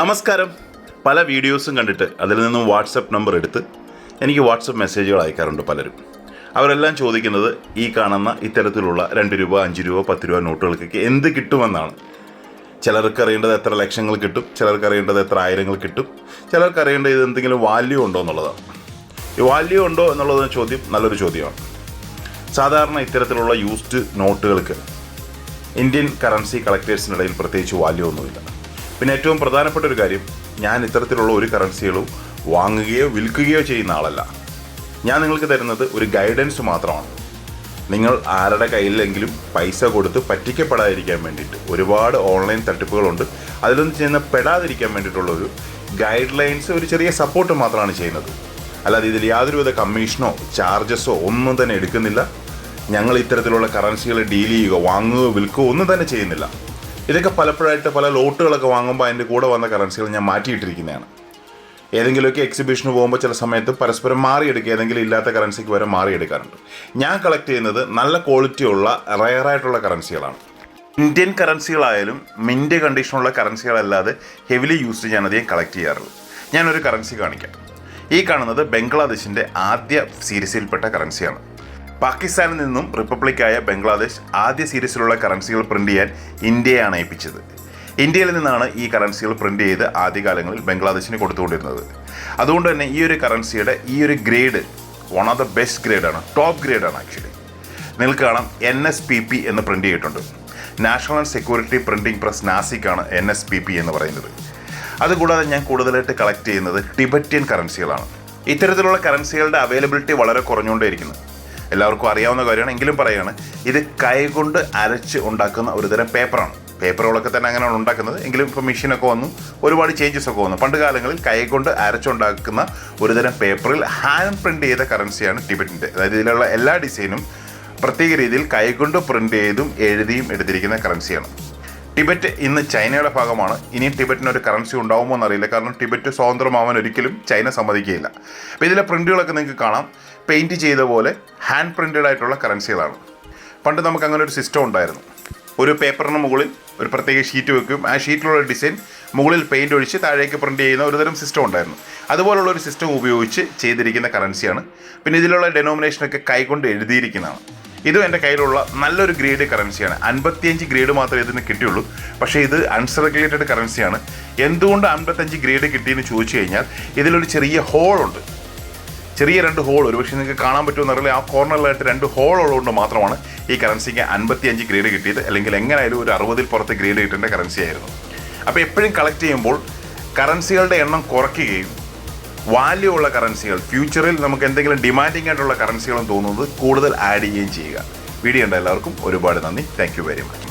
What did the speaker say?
നമസ്കാരം. പല വീഡിയോസും കണ്ടിട്ട് അതിൽ നിന്നും വാട്സപ്പ് നമ്പർ എടുത്ത് എനിക്ക് വാട്സപ്പ് മെസ്സേജുകൾ അയക്കാറുണ്ട് പലരും. അവരെല്ലാം ചോദിക്കുന്നത് ഈ കാണുന്ന ഇത്തരത്തിലുള്ള രണ്ട് രൂപ അഞ്ച് രൂപ പത്ത് രൂപ നോട്ടുകൾക്കൊക്കെ എന്ത് കിട്ടുമെന്നാണ്. ചിലർക്ക് അറിയേണ്ടത് എത്ര ലക്ഷങ്ങൾ കിട്ടും ചിലർക്ക് അറിയേണ്ടത് എത്ര ആയിരങ്ങൾ കിട്ടും ചിലർക്ക് അറിയേണ്ടത് ഇത് എന്തെങ്കിലും വാല്യൂ ഉണ്ടോ എന്നുള്ളതാണ്. ഈ വാല്യൂ ഉണ്ടോ എന്നുള്ളത് ചോദ്യം നല്ലൊരു ചോദ്യമാണ്. സാധാരണ ഇത്തരത്തിലുള്ള യൂസ്ഡ് നോട്ടുകൾക്ക് ഇന്ത്യൻ കറൻസി കളക്ടേഴ്സിനിടയിൽ പ്രത്യേകിച്ച് വാല്യൂ ഒന്നുമില്ല. പിന്നെ ഏറ്റവും പ്രധാനപ്പെട്ട ഒരു കാര്യം ഞാൻ ഇത്തരത്തിലുള്ള ഒരു കറൻസികളും വാങ്ങുകയോ വിൽക്കുകയോ ചെയ്യുന്ന ആളല്ല. ഞാൻ നിങ്ങൾക്ക് തരുന്നത് ഒരു ഗൈഡൻസ് മാത്രമാണ്. നിങ്ങൾ ആരുടെ കയ്യിലെങ്കിലും പൈസ കൊടുത്ത് പറ്റിക്കപ്പെടാതിരിക്കാൻ വേണ്ടിയിട്ട് ഒരുപാട് ഓൺലൈൻ തട്ടിപ്പുകളുണ്ട്. അതിലൊന്നും ചെയ്യുന്ന പെടാതിരിക്കാൻ വേണ്ടിയിട്ടുള്ള ഒരു ഗൈഡ് ലൈൻസ് ഒരു ചെറിയ സപ്പോർട്ട് മാത്രമാണ് ചെയ്യുന്നത്. അല്ലാതെ ഇതിൽ യാതൊരുവിധ കമ്മീഷനോ ചാർജസോ ഒന്നും തന്നെ എടുക്കുന്നില്ല. ഞങ്ങൾ ഇത്തരത്തിലുള്ള കറൻസികൾ ഡീൽ ചെയ്യുകയോ വാങ്ങുകയോ വിൽക്കുകയോ ഒന്നും തന്നെ ചെയ്യുന്നില്ല. ഇതൊക്കെ പലപ്പോഴായിട്ട് പല ലോട്ടുകളൊക്കെ വാങ്ങുമ്പോൾ അതിന്റെ കൂടെ വന്ന കറൻസികൾ ഞാൻ മാറ്റിയിട്ടിരിക്കുന്നതാണ്. ഏതെങ്കിലുമൊക്കെ എക്സിബിഷന് പോകുമ്പോൾ ചില സമയത്ത് പരസ്പരം മാറിയെടുക്കുക ഏതെങ്കിലും ഇല്ലാത്ത കറൻസിക്ക് വരെ മാറിയെടുക്കാറുണ്ട്. ഞാൻ കളക്ട് ചെയ്യുന്നത് നല്ല ക്വാളിറ്റിയുള്ള റയറായിട്ടുള്ള കറൻസികളാണ് ഇന്ത്യൻ കറൻസികളായാലും മിന്റ് കണ്ടീഷനുള്ള കറൻസികളല്ലാതെ ഹെവിലി യൂസ് ഞാൻ അധികം കളക്ട് ചെയ്യാറുള്ളത് ഞാനൊരു കറൻസി കാണിക്കാം. ഈ കാണുന്നത് ബംഗ്ലാദേശിന്റെ ആദ്യ സീരീസിൽപ്പെട്ട കറൻസിയാണ് പാകിസ്ഥാനിൽ നിന്നും റിപ്പബ്ലിക്കായ ബംഗ്ലാദേശ് ആദ്യ സീരീസിലുള്ള കറൻസികൾ പ്രിന്റ് ചെയ്യാൻ ഇന്ത്യയാണ് ഏൽപ്പിച്ചത്. ഇന്ത്യയിൽ നിന്നാണ് ഈ കറൻസികൾ പ്രിന്റ് ചെയ്ത് ആദ്യകാലങ്ങളിൽ ബംഗ്ലാദേശിന് കൊടുത്തുകൊണ്ടിരുന്നത്. അതുകൊണ്ട് തന്നെ ഈ ഒരു കറൻസിയുടെ ഈ ഒരു grade one of the best ഗ്രേഡാണ് top ഗ്രേഡാണ് ആക്ച്വലി നിങ്ങൾക്ക് കാണാം എൻ എസ് പി പി എന്ന് പ്രിന്റ് ചെയ്തിട്ടുണ്ട്. നാഷണൽ സെക്യൂരിറ്റി പ്രിന്റിംഗ് പ്രസ് നാസിക്കാണ് എൻ എസ് പി പി എന്ന് പറയുന്നത്. അതുകൂടാതെ ഞാൻ കൂടുതലായിട്ട് കളക്ട് ചെയ്യുന്നത് ടിബറ്റിയൻ കറൻസികളാണ് ഇത്തരത്തിലുള്ള കറൻസികളുടെ അവൈലബിലിറ്റി വളരെ കുറഞ്ഞുകൊണ്ടേയിരിക്കുന്നു. എല്ലാവർക്കും അറിയാവുന്ന കാര്യമാണ് എങ്കിലും പറയുകയാണ്. ഇത് കൈകൊണ്ട് അരച്ച് ഉണ്ടാക്കുന്ന ഒരുതരം പേപ്പറാണ്. പേപ്പറുകളൊക്കെ തന്നെ അങ്ങനെയാണ് ഉണ്ടാക്കുന്നത്. എങ്കിലും ഇപ്പോൾ മെഷീനൊക്കെ വന്നു ഒരുപാട് ചേഞ്ചസ് ഒക്കെ വന്നു. പണ്ട് കാലങ്ങളിൽ കൈകൊണ്ട് അരച്ചുണ്ടാക്കുന്ന ഒരുതരം പേപ്പറിൽ ഹാൻഡ് പ്രിന്റ് ചെയ്ത കറൻസിയാണ് ടിബറ്റിന്റെ. അതായത് ഇതിലുള്ള എല്ലാ ഡിസൈനും പ്രത്യേക രീതിയിൽ കൈകൊണ്ട് പ്രിന്റ് ചെയ്തും എഴുതിയും എടുത്തിരിക്കുന്ന കറൻസിയാണ്. ടിബറ്റ് ഇന്ന് ചൈനയുടെ ഭാഗമാണ്. ഇനി ടിബറ്റിന് ഒരു കറൻസി ഉണ്ടാവുമോ എന്നറിയില്ല. കാരണം ടിബറ്റ് സ്വതന്ത്രമാവാൻ ഒരിക്കലും ചൈന സമ്മതിക്കുകയില്ല. അപ്പോൾ ഇതിലെ പ്രിന്റുകളൊക്കെ നിങ്ങൾക്ക് കാണാം. പെയിന്റ് ചെയ്ത പോലെ ഹാൻഡ് പ്രിന്റഡ് ആയിട്ടുള്ള കറൻസികളാണ് പണ്ട് നമുക്ക് അങ്ങനെ ഒരു സിസ്റ്റം ഉണ്ടായിരുന്നു. ഒരു പേപ്പറിന് മുകളിൽ ഒരു പ്രത്യേക ഷീറ്റ് വെക്കും. ആ ഷീറ്റിലുള്ള ഡിസൈൻ മുകളിൽ പെയിന്റ് ഒഴിച്ച് താഴേക്ക് പ്രിന്റ് ചെയ്യുന്ന ഒരുതരം സിസ്റ്റം ഉണ്ടായിരുന്നു. അതുപോലുള്ള ഒരു സിസ്റ്റം ഉപയോഗിച്ച് ചെയ്തിരിക്കുന്ന കറൻസിയാണ് പിന്നെ ഇതിലുള്ള ഡെനോമിനേഷനൊക്കെ കൈകൊണ്ട് എഴുതിയിരിക്കുന്നതാണ്. ഇതും എന്റെ കയ്യിലുള്ള നല്ലൊരു ഗ്രേഡ് കറൻസിയാണ്. അൻപത്തിയഞ്ച് ഗ്രേഡ് മാത്രമേ ഇതിന് കിട്ടിയുള്ളൂ. പക്ഷേ ഇത് അൺസർക്കുലേറ്റഡ് കറൻസിയാണ് എന്തുകൊണ്ട് അൻപത്തഞ്ച് ഗ്രേഡ് കിട്ടിയെന്ന് ചോദിച്ചു കഴിഞ്ഞാൽ ഇതിലൊരു ചെറിയ ഹോളുണ്ട് ചെറിയ രണ്ട് ഹോൾ ഒരു പക്ഷേ നിങ്ങൾക്ക് കാണാൻ പറ്റുമെന്ന് അറിയില്ല. ആ കോർണറിലായിട്ട് രണ്ട് ഹോൾ ഉള്ളതുകൊണ്ട് മാത്രമാണ് ഈ കറൻസിക്ക് അൻപത്തിയഞ്ച് ഗ്രേഡ് കിട്ടിയത്. അല്ലെങ്കിൽ എങ്ങനെയായാലും ഒരു അറുപതിൽ പുറത്ത് ഗ്രേഡ് കിട്ടേണ്ട കറൻസി ആയിരുന്നു. അപ്പോൾ എപ്പോഴും കളക്ട് ചെയ്യുമ്പോൾ കറൻസികളുടെ എണ്ണം കുറയ്ക്കുകയും വാല്യൂ ഉള്ള കറൻസികൾ ഫ്യൂച്ചറിൽ നമുക്ക് എന്തെങ്കിലും ഡിമാൻഡിങ് ആയിട്ടുള്ള കറൻസികളും തോന്നുന്നത് കൂടുതൽ ആഡ് ചെയ്യുകയും ചെയ്യുക. വീഡിയോ ഉണ്ട് എല്ലാവർക്കും ഒരുപാട് നന്ദി. Thank very much